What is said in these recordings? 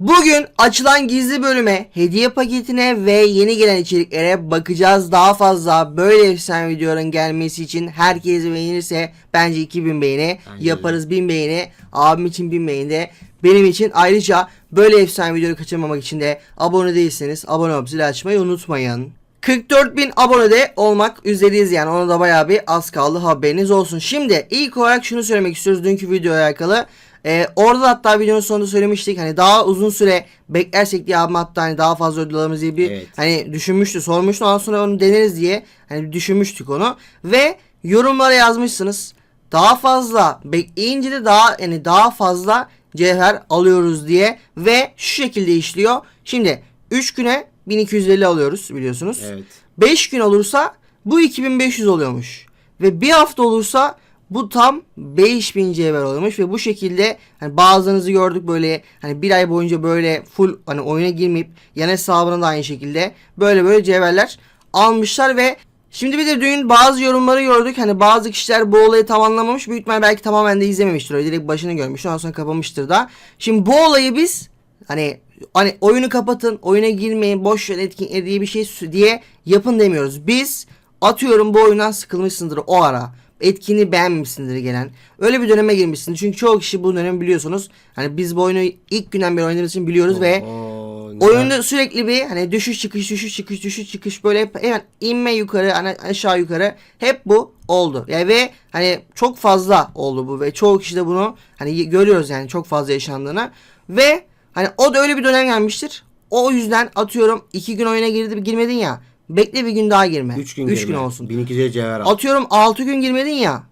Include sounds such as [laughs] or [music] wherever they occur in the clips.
Bugün açılan gizli bölüme, hediye paketine ve yeni gelen içeriklere bakacağız. Daha fazla böyle efsane videoların gelmesi için herkes beğenirse bence 2000 beğeni Bence de. yaparız 1000 beğeni. Abim için 1000 beğeni de benim için ayrıca böyle efsane videoları kaçırmamak için de abone değilseniz abone olup zil açmayı unutmayın. 44 bin abonede olmak üzereyiz yani ona da bayağı bir az kaldı haberiniz olsun. Şimdi ilk olarak şunu söylemek istiyoruz dünkü videoya alakalı. Ee, orada da hatta videonun sonunda söylemiştik hani daha uzun süre beklersek diye abim hatta hani daha fazla ödül alırız diye bir Evet. hani düşünmüştü sormuştu ondan sonra onu deneriz diye hani düşünmüştük onu ve yorumlara yazmışsınız daha fazla bekleyince de daha yani daha fazla cevher alıyoruz diye ve şu şekilde işliyor. Şimdi 3 güne 1250 alıyoruz biliyorsunuz. Evet. 5 gün olursa bu 2500 oluyormuş. Ve bir hafta olursa bu tam 5000 cevher oluyormuş ve bu şekilde hani bazılarınızı gördük böyle hani bir ay boyunca böyle full hani oyuna girmeyip yan hesabına da aynı şekilde böyle böyle cevherler almışlar ve Şimdi bir de dün bazı yorumları gördük. Hani bazı kişiler bu olayı tam anlamamış. Büyük ihtimal belki tamamen de izlememiştir. Öyle direkt başını görmüş. Ondan sonra kapamıştır da. Şimdi bu olayı biz hani hani oyunu kapatın, oyuna girmeyin, boş ver etkin diye bir şey diye yapın demiyoruz. Biz atıyorum bu oyundan sıkılmışsındır o ara. Etkinliği beğenmemişsindir gelen. Öyle bir döneme girmişsin. Çünkü çoğu kişi bu dönemi biliyorsunuz. Hani biz bu oyunu ilk günden beri oynadığımız için biliyoruz ve Oo, neler- Oyunda sürekli bir hani düşüş çıkış düşüş çıkış düşüş çıkış böyle hep hemen inme yukarı hani aşağı yukarı hep bu oldu. Yani ve hani çok fazla oldu bu ve çoğu kişi de bunu hani görüyoruz yani çok fazla yaşandığını ve hani o da öyle bir dönem gelmiştir. O yüzden atıyorum iki gün oyuna girdi girmedin ya bekle bir gün daha girme. 3 gün, gün olsun. 1200 cevher al. Atıyorum 6 gün girmedin ya.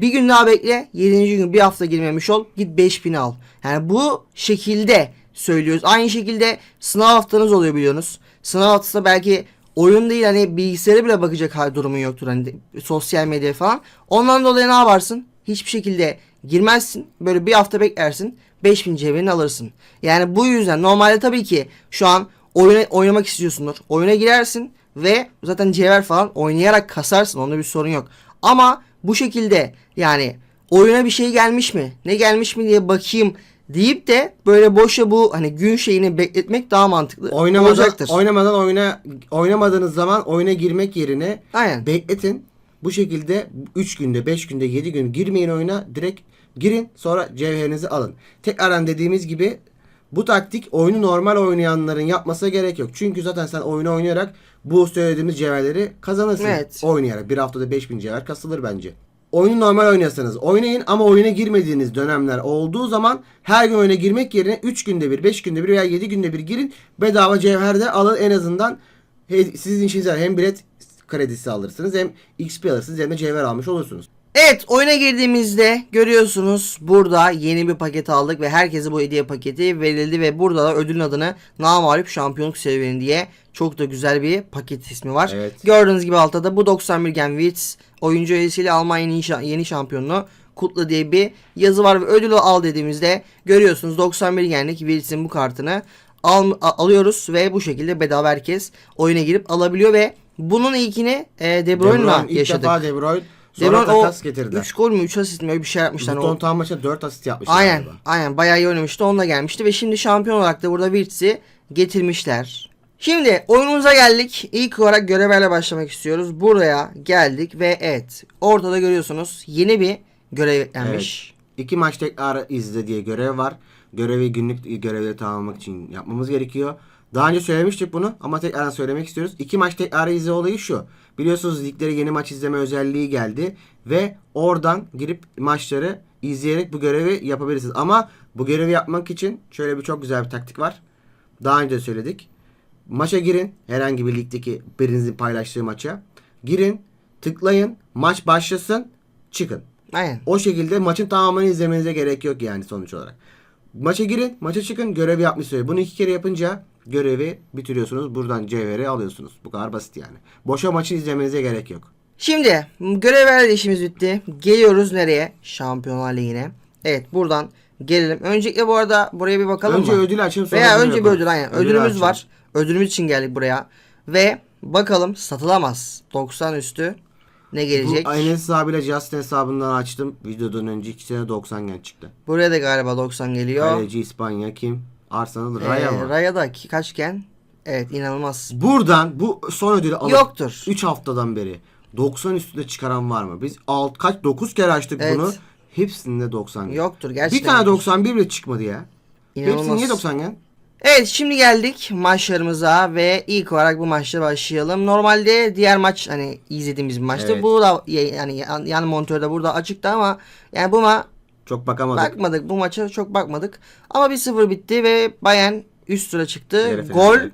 Bir gün daha bekle. 7. gün bir hafta girmemiş ol. Git 5000 al. Yani bu şekilde söylüyoruz. Aynı şekilde sınav haftanız oluyor biliyorsunuz. Sınav haftası belki oyun değil hani bilgisayara bile bakacak hal durumun yoktur hani sosyal medya falan. Ondan dolayı ne yaparsın? Hiçbir şekilde girmezsin. Böyle bir hafta beklersin. 5000 cevherini alırsın. Yani bu yüzden normalde tabii ki şu an oyuna oynamak istiyorsundur. Oyuna girersin ve zaten cevher falan oynayarak kasarsın. Onda bir sorun yok. Ama bu şekilde yani oyuna bir şey gelmiş mi? Ne gelmiş mi diye bakayım deyip de böyle boşa bu hani gün şeyini bekletmek daha mantıklı Oynamadan, olacaktır. oynamadan oyuna oynamadığınız zaman oyuna girmek yerine Aynen. bekletin. Bu şekilde 3 günde, 5 günde, 7 gün girmeyin oyuna. Direkt girin sonra cevherinizi alın. Tekrardan dediğimiz gibi bu taktik oyunu normal oynayanların yapmasına gerek yok. Çünkü zaten sen oyunu oynayarak bu söylediğimiz cevherleri kazanırsın. Evet. Oynayarak. Bir haftada 5000 cevher kasılır bence. Oyunu normal oynuyorsanız oynayın ama oyuna girmediğiniz dönemler olduğu zaman her gün oyuna girmek yerine 3 günde bir, 5 günde bir veya 7 günde bir girin. Bedava cevher de alın en azından sizin işinize hem bilet kredisi alırsınız hem XP alırsınız hem de cevher almış olursunuz. Evet oyuna girdiğimizde görüyorsunuz burada yeni bir paket aldık ve herkese bu hediye paketi verildi ve burada da ödülün adını Namalip Şampiyonluk Serüveni diye çok da güzel bir paket ismi var. Evet. Gördüğünüz gibi altta da bu 91 Gen Wits oyuncu üyesiyle Almanya'nın yeni şa- yeni şampiyonunu kutla diye bir yazı var ve ödülü al dediğimizde görüyorsunuz 91 Gen'lik Wits'in bu kartını al, alıyoruz ve bu şekilde bedava herkes oyuna girip alabiliyor ve bunun ilkini e, De Bruyne'la Bruyne ilk yaşadık. defa De Bruyne sonra o takas getirdi. 3 gol mü 3 asist mi öyle bir şey yapmışlar. Luton O, tam maçta 4 asist yapmışlar aynen galiba. aynen bayağı iyi oynamıştı onunla gelmişti ve şimdi şampiyon olarak da burada Wirtz'i getirmişler. Şimdi oyunumuza geldik. İlk olarak görevlerle başlamak istiyoruz. Buraya geldik ve evet ortada görüyorsunuz yeni bir görev eklenmiş. İki maç tekrarı izle diye görev var. Görevi günlük görevleri tamamlamak için yapmamız gerekiyor. Daha önce söylemiştik bunu ama tekrardan söylemek istiyoruz. İki maç tekrarı izle olayı şu. Biliyorsunuz liglere yeni maç izleme özelliği geldi. Ve oradan girip maçları izleyerek bu görevi yapabilirsiniz. Ama bu görevi yapmak için şöyle bir çok güzel bir taktik var. Daha önce söyledik. Maça girin. Herhangi bir ligdeki birinizin paylaştığı maça. Girin. Tıklayın. Maç başlasın. Çıkın. Aynen. O şekilde maçın tamamını izlemenize gerek yok yani sonuç olarak. Maça girin, maça çıkın, görev yapmış söyle. Bunu iki kere yapınca görevi bitiriyorsunuz. Buradan cevheri alıyorsunuz. Bu kadar basit yani. Boşa maçı izlemenize gerek yok. Şimdi görevlerle işimiz bitti. Geliyoruz nereye? Şampiyonlar Ligi'ne. Evet buradan gelelim. Öncelikle bu arada buraya bir bakalım Önce mı? ödül açın sonra Veya önce bir ödül aynen. Ödülü Ödülümüz açın. var. Ödülümüz için geldik buraya. Ve bakalım satılamaz. 90 üstü ne gelecek? Bu Enes hesabıyla Justin hesabından açtım. Videodan önce iki sene 90 gen çıktı. Buraya da galiba 90 geliyor. Kaleci İspanya kim? Arsenal Ee, Raya mı? Raya'da kaçken? Evet inanılmaz. Buradan bu son ödülü alıp Yoktur. 3 haftadan beri 90 üstünde çıkaran var mı? Biz alt kaç 9 kere açtık Evet. bunu. Hepsinde 90 gen. Yoktur Bir gerçekten. tane yoktur. 91 bile çıkmadı ya. Hepsi İnanılmaz. niye 90 gen? Evet şimdi geldik maçlarımıza ve ilk olarak bu maçla başlayalım. Normalde diğer maç hani izlediğimiz bir maçtı. Evet. Bu da ya- yani yan, yan monitörde burada açıktı ama yani bu ma Çok bakamadık. bakmadık. Bu maça çok bakmadık. Ama 1-0 bitti ve Bayern üst tura çıktı. Yarı Gol finalde.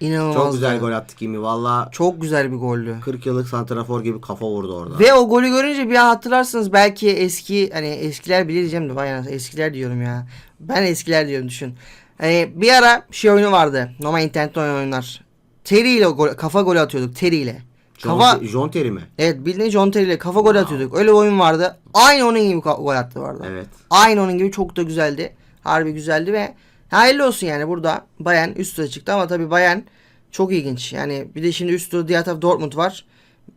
inanılmaz. Çok güzel gol attık kimi. Valla Çok güzel bir goldü. 40 yıllık santrafor gibi kafa vurdu orada. Ve o golü görünce bir an hatırlarsınız belki eski hani eskiler bilir diyeceğim de bayağı eskiler diyorum ya. Ben eskiler diyorum düşün. Hani bir ara şey oyunu vardı. Normal internet oyun oyunlar. Terry ile gol, kafa golü atıyorduk Terry ile. Kafa John Terry mi? evet bildiğin John Terry ile kafa golü atıyorduk. Öyle bir oyun vardı. Aynı onun gibi gol attı vardı. Evet. Aynı onun gibi çok da güzeldi. Harbi güzeldi ve hayırlı olsun yani burada Bayern üst tura çıktı ama tabii Bayern çok ilginç. Yani bir de şimdi üst tura diğer taraf Dortmund var.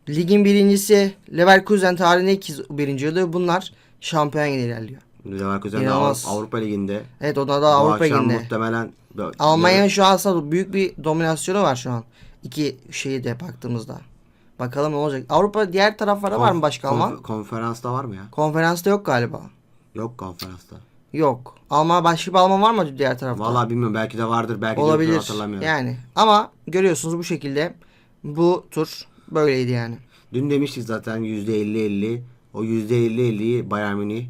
Ligin birincisi Leverkusen tarihinde ilk birinci oluyor. Bunlar şampiyon ilerliyor. Leverkusen de. Avrupa, Ligi'nde. Evet o da, Avrupa Ligi'nde. muhtemelen Almanya'nın şu an büyük bir dominasyonu var şu an. İki şeyi de baktığımızda. Bakalım ne olacak. Avrupa diğer taraflara var mı başka Alman? Konf- konferansta var mı ya? Konferansta yok galiba. Yok konferansta. Yok. Alman başka bir Alman var mı diğer tarafta? Vallahi bilmiyorum belki de vardır belki de Olabilir. hatırlamıyorum. Yani ama görüyorsunuz bu şekilde bu tur böyleydi yani. Dün demiştik zaten %50-50. O %50-50'yi Bayern Münih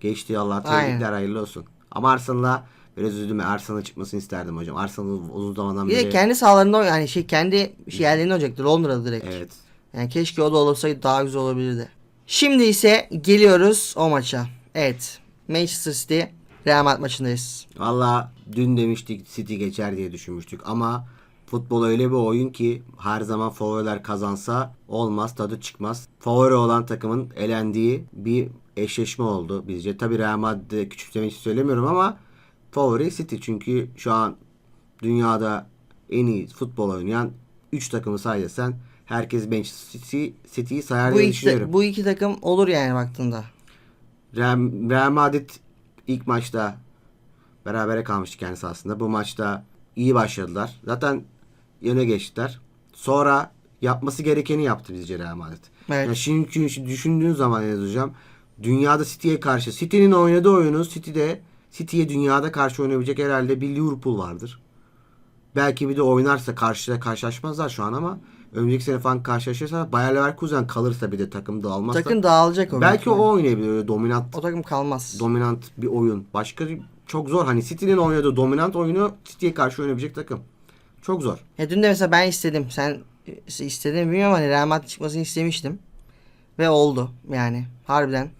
geçti Allah Aynen. tebrikler hayırlı olsun. Ama Arsenal'a biraz üzüldüm. Arsenal'a çıkmasını isterdim hocam. Arsenal uzun zamandan Bir beri. de kendi sahalarında yani şey kendi yerlerinde olacaktı Londra'da direkt. Evet. Yani keşke o da olsaydı daha güzel olabilirdi. Şimdi ise geliyoruz o maça. Evet. Manchester City Real Madrid maçındayız. Valla dün demiştik City geçer diye düşünmüştük ama futbol öyle bir oyun ki her zaman favoriler kazansa olmaz tadı çıkmaz. Favori olan takımın elendiği bir eşleşme oldu bizce. Tabi Real Madrid'i küçümsemek için söylemiyorum ama favori City çünkü şu an dünyada en iyi futbol oynayan 3 takımı sayarsan herkes Manchester City, City'yi sayar Bu diye iki, düşünüyorum. bu iki takım olur yani baktığında. Real, Real Madrid ilk maçta berabere kalmıştı kendisi aslında. Bu maçta iyi başladılar. Zaten yöne geçtiler. Sonra yapması gerekeni yaptı bizce Real Madrid. Evet. Yani şimdi, şimdi düşündüğün zaman Enes Hocam dünyada City'ye karşı City'nin oynadığı oyunu City'de City'ye dünyada karşı oynayabilecek herhalde bir Liverpool vardır. Belki bir de oynarsa karşıya karşılaşmazlar şu an ama önümüzdeki sene falan karşılaşırsa Bayer Leverkusen kalırsa bir de takım dağılmazsa Takım dağılacak o. belki büyük o oynayabilir öyle dominant O takım kalmaz. dominant bir oyun. Başka çok zor. Hani City'nin oynadığı dominant oyunu City'ye karşı oynayabilecek takım. Çok zor. Ya dün de mesela ben istedim. Sen istedin mi bilmiyorum hani Real Madrid çıkmasını istemiştim. Ve oldu yani harbiden.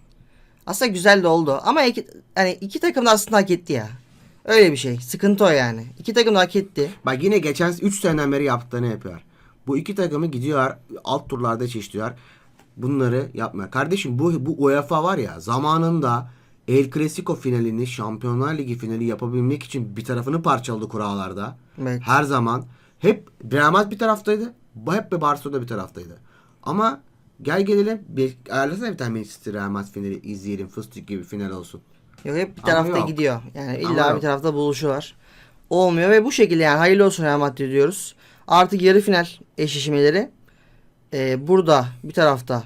Aslında güzel de oldu ama iki, hani iki takım da aslında hak etti ya. Öyle bir şey. Sıkıntı o yani. İki takım da hak etti. Bak yine geçen 3 seneden beri yaptıklarını yapıyor. Bu iki takımı gidiyor alt turlarda çeşitliyor. Bunları yapmıyor. Kardeşim bu, bu UEFA var ya zamanında El Clasico finalini Şampiyonlar Ligi finali yapabilmek için bir tarafını parçaladı kurallarda. Evet. Her zaman hep Real bir taraftaydı. Hep de Barcelona bir taraftaydı. Ama gel gelelim bir ayarlasana bir tane Manchester Real Madrid finali izleyelim. Fıstık gibi final olsun. Yok hep bir tarafta yok. gidiyor. Yani illa bir tarafta buluşuyorlar. Olmuyor ve bu şekilde yani hayırlı olsun Real Madrid diyoruz. Artık yarı final eşleşmeleri e, burada bir tarafta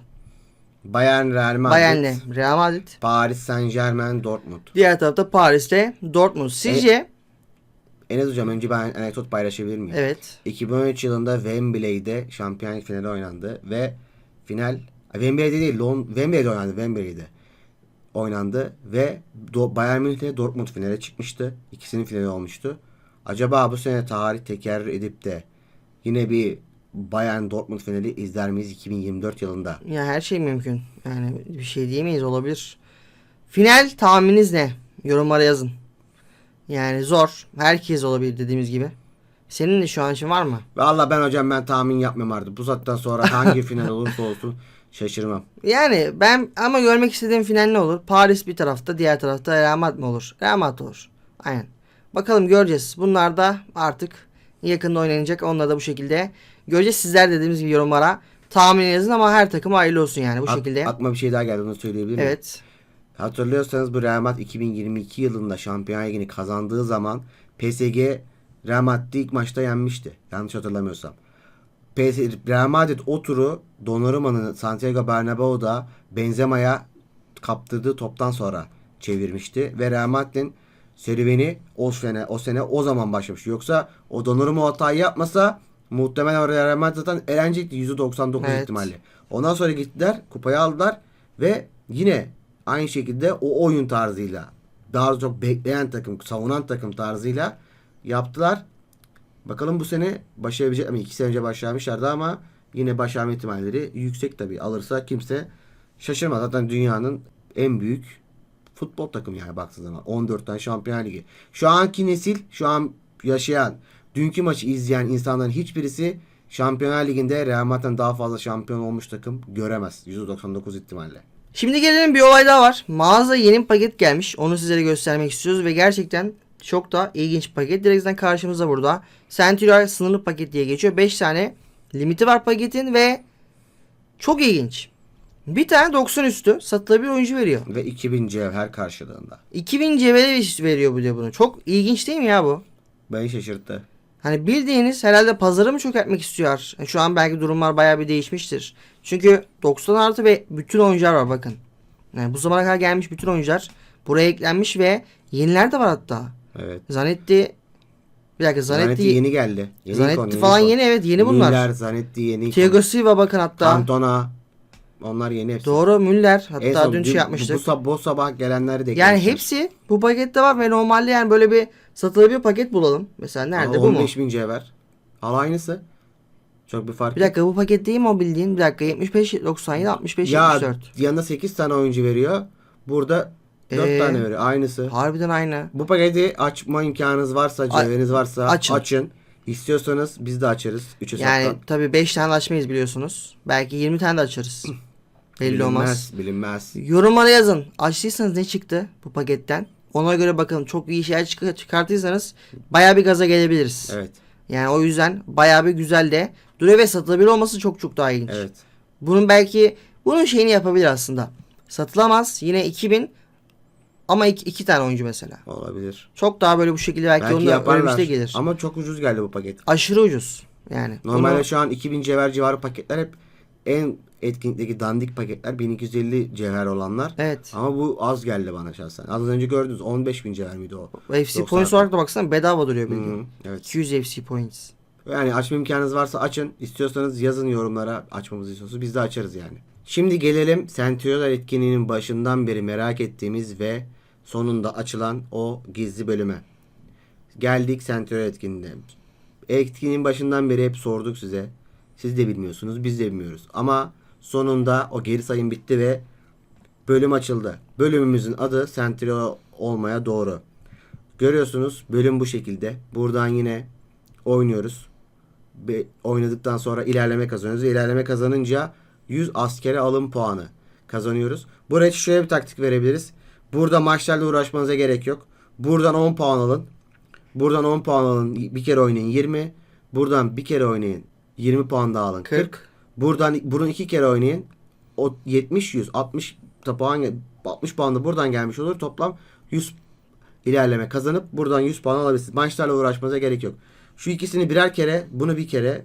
Bayern Real Madrid. Bayern'le Real Madrid. Paris Saint Germain Dortmund. Diğer tarafta Paris'te Dortmund. Sizce? Enes hocam önce ben anekdot paylaşabilir miyim? Evet. 2013 yılında Wembley'de şampiyonluk finali oynandı ve final Wembley'de değil Lon Wembley'de oynandı Wembley'de oynandı ve Do Bayern Münih'te Dortmund finale çıkmıştı. İkisinin finali olmuştu. Acaba bu sene tarih tekerrür edip de yine bir Bayern Dortmund finali izler miyiz 2024 yılında? Ya her şey mümkün. Yani bir şey diyemeyiz olabilir. Final tahmininiz ne? Yorumlara yazın. Yani zor. Herkes olabilir dediğimiz gibi. Senin de şu an için var mı? Vallahi ben hocam ben tahmin yapmıyorum artık. Bu saatten sonra [laughs] hangi final olursa olsun şaşırmam. Yani ben ama görmek istediğim final ne olur? Paris bir tarafta, diğer tarafta Real Madrid mi olur? Real Madrid olur. Aynen. Bakalım göreceğiz. Bunlar da artık yakında oynanacak. Onları da bu şekilde göreceğiz. Sizler dediğimiz gibi yorumlara tahmin yazın ama her takım hayırlı olsun yani bu Ak- şekilde. Aklıma bir şey daha geldi onu söyleyebilir miyim? Evet. Hatırlıyorsanız bu Real Madrid 2022 yılında Şampiyonlar Ligi'ni kazandığı zaman PSG Real Madrid'i ilk maçta yenmişti. Yanlış hatırlamıyorsam. PSG, Real Madrid o turu Donnarumma'nın Santiago Bernabeu'da Benzema'ya kaptırdığı toptan sonra çevirmişti ve Real Madrid'in serüveni o sene o sene o zaman başlamış. Yoksa o Donnarumma hatayı yapmasa muhtemelen Real Madrid zaten elenecekti %99 Evet. ihtimalle. Ondan sonra gittiler, kupayı aldılar ve yine aynı şekilde o oyun tarzıyla daha çok bekleyen takım, savunan takım tarzıyla yaptılar. Bakalım bu sene başarabilecek mi? İki sene önce başarmışlardı ama yine başarma ihtimalleri yüksek tabii. Alırsa kimse şaşırmaz. Zaten dünyanın en büyük futbol takımı yani baktığın zaman. 14 tane şampiyon ligi. Şu anki nesil, şu an yaşayan, dünkü maçı izleyen insanların hiçbirisi Şampiyonlar Ligi'nde Real Madrid'den daha fazla şampiyon olmuş takım göremez. %99 ihtimalle. Şimdi gelelim bir olay daha var. Mağaza yeni bir paket gelmiş. Onu sizlere göstermek istiyoruz ve gerçekten çok da ilginç paket. Direkt zaten karşımızda burada. Centurion sınırlı paket diye geçiyor. 5 tane limiti var paketin ve çok ilginç. Bir tane 90 üstü satılabilir oyuncu veriyor. Ve 2000 cevher karşılığında. 2000 2000 veriyor bu diyor bunu. Çok ilginç değil mi ya bu? Beni şaşırttı. Hani bildiğiniz herhalde pazarı mı çökertmek istiyor? Yani Şu an belki durumlar bayağı bir değişmiştir. Çünkü 90 artı ve bütün oyuncular var bakın. Yani bu zamana kadar gelmiş bütün oyuncular buraya eklenmiş ve yeniler de var hatta. Evet. Zanetti bir dakika Zanetti, Zanetti, yeni geldi. Yeni Zanetti ikon, falan ikon. yeni evet yeni bunlar. Müller, Zanetti yeni. Thiago Silva bakın hatta. Cantona. Onlar yeni hepsi. Doğru Müller En hatta son dün şey Bu, yapmıştık. bu, sab- bu sabah gelenleri de yani eklemişler. hepsi bu pakette var ve normalde yani böyle bir satılabilir paket bulalım. Mesela nerede Aa, bu mu? 15 bin cevher. Al aynısı. Çok bir fark Bir yok. dakika bu paket değil mi o bildiğin? Bir dakika 75 97 65 Ya 74. yanında 8 tane oyuncu veriyor. Burada 4 Ee, tane veriyor. Aynısı. Harbiden aynı. Bu paketi açma imkanınız varsa, cevheriniz varsa açın. açın. İstiyorsanız biz de açarız. 3 hesaptan. Yani tabii 5 tane açmayız biliyorsunuz. Belki 20 tane de açarız. Belli olmaz. Bilinmez. Bilinmez. Yorumlara yazın. Açtıysanız ne çıktı bu paketten? Ona göre bakalım çok iyi şeyler çık- bayağı bir gaza gelebiliriz. Evet. Yani o yüzden bayağı bir güzel de duruyor ve satılabilir olması çok çok daha ilginç. Evet. Bunun belki bunun şeyini yapabilir aslında. Satılamaz yine 2000 ama iki, iki tane oyuncu mesela. Olabilir. Çok daha böyle bu şekilde belki, Belki onun da yaparlar. önümüzde gelir. Ama çok ucuz geldi bu paket. Aşırı ucuz. Yani. Normalde bunu- şu an 2000 cevher civarı paketler hep en etkinlikteki dandik paketler 1250 cevher olanlar. Evet. Ama bu az geldi bana şahsen. Az önce gördünüz 15 bin cevher miydi o? FC 90. points olarak da baksana bedava duruyor bildiğin. Hı, evet. 200 FC points. Yani açma imkanınız varsa açın. İstiyorsanız yazın yorumlara açmamızı istiyorsanız biz de açarız yani. Şimdi gelelim Centuriolar etkinliğinin başından beri merak ettiğimiz ve sonunda açılan o gizli bölüme. Geldik Centurion etkinliğine. Etkinliğin başından beri hep sorduk size. Siz de bilmiyorsunuz, biz de bilmiyoruz. Ama sonunda o geri sayım bitti ve bölüm açıldı. Bölümümüzün adı Centurion olmaya doğru. Görüyorsunuz bölüm bu şekilde. Buradan yine oynuyoruz. Be- oynadıktan sonra ilerleme kazanıyoruz. İlerleme kazanınca 100 askere alım puanı kazanıyoruz. Buraya şöyle bir taktik verebiliriz. Burada maçlarla uğraşmanıza gerek yok. Buradan 10 puan alın. Buradan 10 puan alın. Bir kere oynayın 20. Buradan bir kere oynayın. 20 puan daha alın. 40. 40. Buradan bunu iki kere oynayın. O 70 100 60 da puan gel- 60 puan da buradan gelmiş olur. Toplam 100 ilerleme kazanıp buradan 100 puan alabilirsiniz. Maçlarla uğraşmanıza gerek yok. Şu ikisini birer kere, bunu bir kere,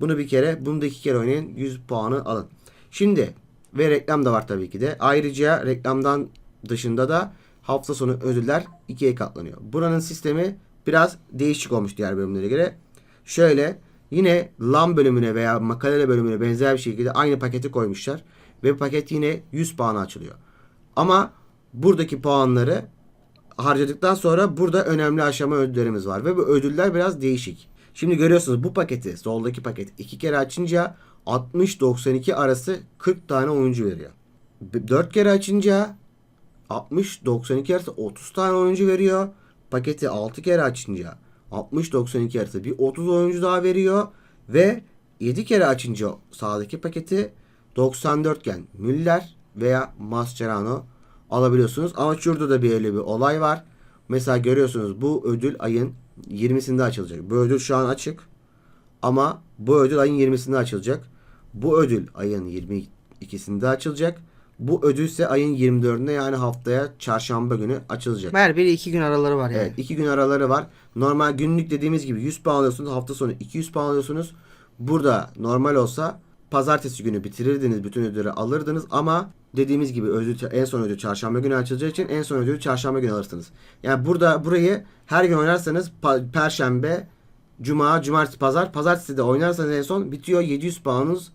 bunu bir kere, bunu da iki kere oynayın. 100 puanı alın. Şimdi ve reklam da var tabii ki de. Ayrıca reklamdan dışında da hafta sonu ödüller ikiye katlanıyor. Buranın sistemi biraz değişik olmuş diğer bölümlere göre. Şöyle yine LAN bölümüne veya makalele bölümüne benzer bir şekilde aynı paketi koymuşlar. Ve bu paket yine 100 puana açılıyor. Ama buradaki puanları harcadıktan sonra burada önemli aşama ödüllerimiz var. Ve bu ödüller biraz değişik. Şimdi görüyorsunuz bu paketi, soldaki paket iki kere açınca 60-92 arası 40 tane oyuncu veriyor. 4 kere açınca 60-92 arası 30 tane oyuncu veriyor. Paketi 6 kere açınca 60-92 arası bir 30 oyuncu daha veriyor. Ve 7 kere açınca sağdaki paketi 94 iken Müller veya Mascherano alabiliyorsunuz. Ama şurada da bir bir olay var. Mesela görüyorsunuz bu ödül ayın 20'sinde açılacak. Bu ödül şu an açık. Ama bu ödül ayın 20'sinde açılacak. Bu ödül ayın 22'sinde açılacak. Bu ödül ise ayın 24'ünde yani haftaya çarşamba günü açılacak. Her biri iki gün araları var yani. Evet, iki gün araları var. Normal günlük dediğimiz gibi 100 puan alıyorsunuz. Hafta sonu 200 puan alıyorsunuz. Burada normal olsa pazartesi günü bitirirdiniz. Bütün ödülleri alırdınız ama dediğimiz gibi ödül, en son ödül çarşamba günü açılacağı için en son ödülü çarşamba günü alırsınız. Yani burada burayı her gün oynarsanız perşembe, cuma, cumartesi, pazar. Pazartesi de oynarsanız en son bitiyor. 700 puanınız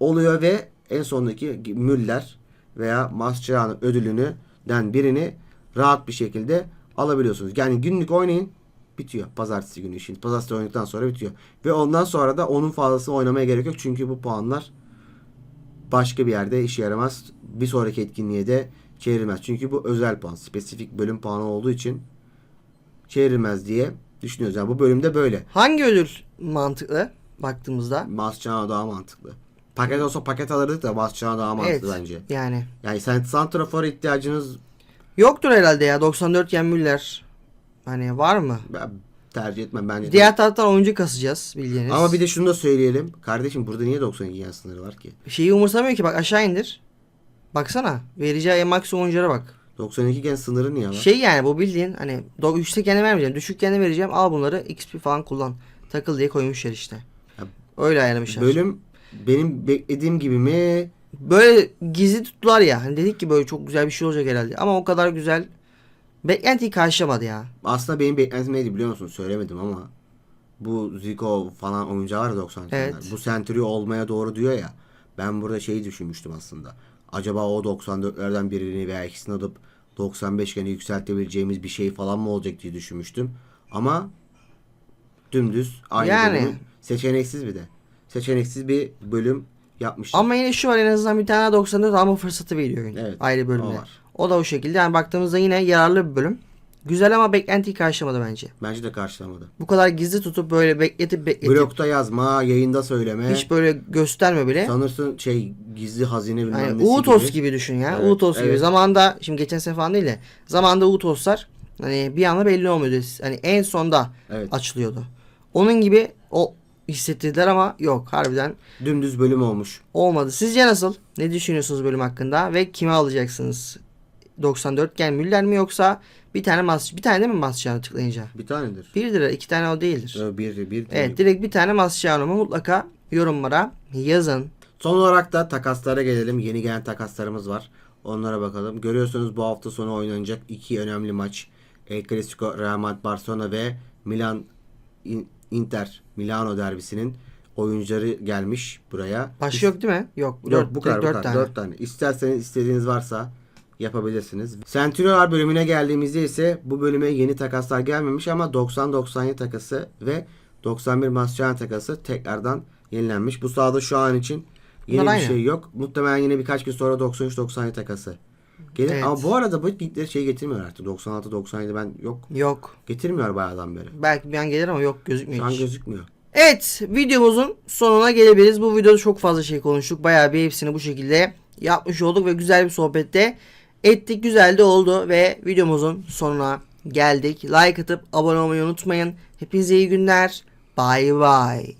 oluyor ve en sondaki Müller veya Mascherano ödülünü den birini rahat bir şekilde alabiliyorsunuz. Yani günlük oynayın bitiyor. Pazartesi günü işin. Pazartesi oynadıktan sonra bitiyor. Ve ondan sonra da onun fazlasını oynamaya gerek yok. Çünkü bu puanlar başka bir yerde işe yaramaz. Bir sonraki etkinliğe de çevrilmez. Çünkü bu özel puan. Spesifik bölüm puanı olduğu için çevrilmez diye düşünüyoruz. Yani bu bölümde böyle. Hangi ödül mantıklı baktığımızda? Mascherano daha mantıklı. Paket olsa paket alırdık da Mascherano daha mantıklı Evet. bence. Yani. Yani sen santrafora ihtiyacınız Yoktur herhalde ya. 94 yen Müller. Hani var mı? ben tercih etmem bence. Diğer taraftan oyuncu kasacağız bildiğiniz. Ama bir de şunu da söyleyelim. Kardeşim burada niye 92 yen sınırı var ki? Şeyi umursamıyor ki bak aşağı indir. Baksana. Vereceği en maksimum oyunculara bak. 92 gen sınırı niye var? Şey yani bu bildiğin hani do- yüksek yene vermeyeceğim. Düşük yene vereceğim. Al bunları XP falan kullan. Takıl diye koymuşlar işte. Ya, Öyle ayarlamışlar. Bölüm benim beklediğim gibi mi? Böyle gizli tuttular ya. Hani dedik ki böyle çok güzel bir şey olacak herhalde. Ama o kadar güzel. Beklentiyi karşılamadı ya. Aslında benim beklentim neydi biliyor musun? Söylemedim ama. Bu Zico falan oyuncu var ya 90 Evet. Bu Century olmaya doğru diyor ya. Ben burada şeyi düşünmüştüm aslında. Acaba o 94'lerden birini veya ikisini alıp 95 gene yükseltebileceğimiz bir şey falan mı olacak diye düşünmüştüm. Ama dümdüz aynı Yani. seçeneksiz bir de. Seçeneksiz bir bölüm yapmışlar. Ama yine şu var en azından bir tane 94 alma fırsatı veriyor oyun. Evet, Ayrı o bölümde. var. O da o şekilde. Yani baktığımızda yine yararlı bir bölüm. Güzel ama beklentiyi karşılamadı bence. Bence de karşılamadı. Bu kadar gizli tutup böyle bekletip bekletip Blokta yazma, yayında söyleme. hiç böyle gösterme bile. Sanırsın şey gizli hazine bilmem Yani nesi Uğutos gibi. gibi. düşün ya. Evet, Uğutos gibi. evet. Zamanında şimdi geçen sene falan değil de zamanında Uğutoslar hani bir anda belli olmuyordu. Hani en sonda Evet. açılıyordu. Onun gibi o hissettirdiler ama yok harbiden Dümdüz bölüm olmuş. olmadı. Sizce nasıl? Ne düşünüyorsunuz bölüm hakkında ve kime alacaksınız? 94 gen Müller mi yoksa bir tane mas bir tane de mi Mascherano tıklayınca? Bir tanedir. Bir lira iki tane o değildir. Ee, Bir, bir, Evet direkt bir tane Mascherano mu mutlaka yorumlara yazın. Son olarak da takaslara gelelim. Yeni gelen takaslarımız var. Onlara bakalım. Görüyorsunuz bu hafta sonu oynanacak iki önemli maç. El Clasico Real Madrid Barcelona ve Milan In- Inter Milano derbisinin oyuncuları gelmiş buraya. Başı yok değil mi? Yok. Yok Dört- bu kadar, bu dört kadar. tane. Dört tane. İsterseniz istediğiniz varsa yapabilirsiniz. Centurionar bölümüne geldiğimizde ise bu bölüme yeni takaslar gelmemiş ama 90-97 takası ve 91 Mascherano takası tekrardan yenilenmiş. Bu sahada şu an için yeni Bunlar bir aynı. şey yok. Muhtemelen yine birkaç gün sonra 93-97 takası gelir. Evet. Ama bu arada bu ligleri şey getirmiyor artık. 96-97 ben yok. Yok. Getirmiyor bayağıdan beri. Belki bir an gelir ama yok Şu gözükmüyor an hiç. gözükmüyor. Evet videomuzun sonuna gelebiliriz. Bu videoda çok fazla şey konuştuk. Bayağı bir hepsini bu şekilde yapmış olduk ve güzel bir sohbette ettik. Güzel de oldu ve videomuzun sonuna geldik. Like atıp abone olmayı unutmayın. Hepinize iyi günler. Bye bye.